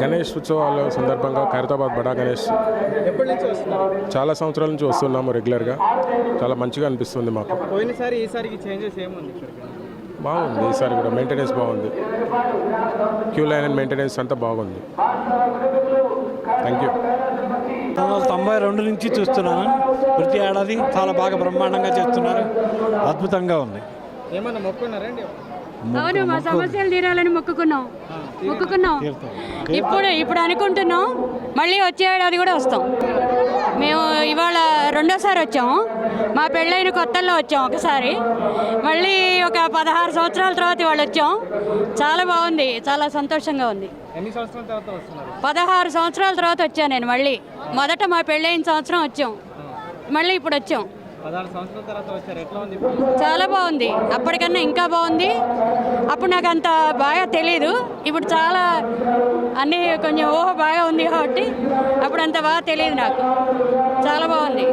గణేష్ ఉత్సవాల సందర్భంగా ఖైరతాబాద్ బడా గణేష్. చాలా సంవత్సరాల నుంచి వస్తున్నాము రెగ్యులర్గా. చాలా మంచిగా అనిపిస్తుంది మాకు. పోయినసారి ఈసారికి చేంజెస్ ఏముంది ఇక్కడికి? బాగుంది ఈసారి కూడా మెయింటెనెన్స్ బాగుంది. క్యూ లైన్ అండ్ మెయింటెనెన్స్ అంతా బాగుంది. Thank you. పంతొమ్మిది వందల తొంభై రెండు నుంచి చూస్తున్నాను. ప్రతి ఏడాది చాలా బాగా బ్రహ్మాండంగా చేస్తున్నారు. అద్భుతంగా ఉంది. ఏమన్నా మొక్కున్నారండి అవును మా సమస్యలు తీరాలని మొక్కుకున్నాం. మొక్కుకున్నాం. ఇప్పుడు ఇప్పుడు అనుకుంటున్నాం మళ్ళీ వచ్చే ఏడాది కూడా వస్తాం. మేము ఇవాళ రెండోసారి వచ్చాము. మా పెళ్ళైన కొత్తల్లో వచ్చాం ఒకసారి. మళ్ళీ ఒక పదహారు సంవత్సరాల తర్వాత ఇవాళ వచ్చాం. చాలా బాగుంది చాలా సంతోషంగా ఉంది. పదహారు సంవత్సరాల తర్వాత వచ్చాను నేను మళ్ళీ. మొదట మా పెళ్ళైన సంవత్సరం వచ్చాం. మళ్ళీ ఇప్పుడు వచ్చాం. చాలా బాగుంది. అప్పటికన్నా ఇంకా బాగుంది. అప్పుడు నాకు అంత బాగా తెలీదు. ఇప్పుడు చాలా అన్ని కొంచెం ఊహ బాగా ఉంది కాబట్టి అప్పుడు అంత బాగా తెలియదు నాకు. చాలా బాగుంది.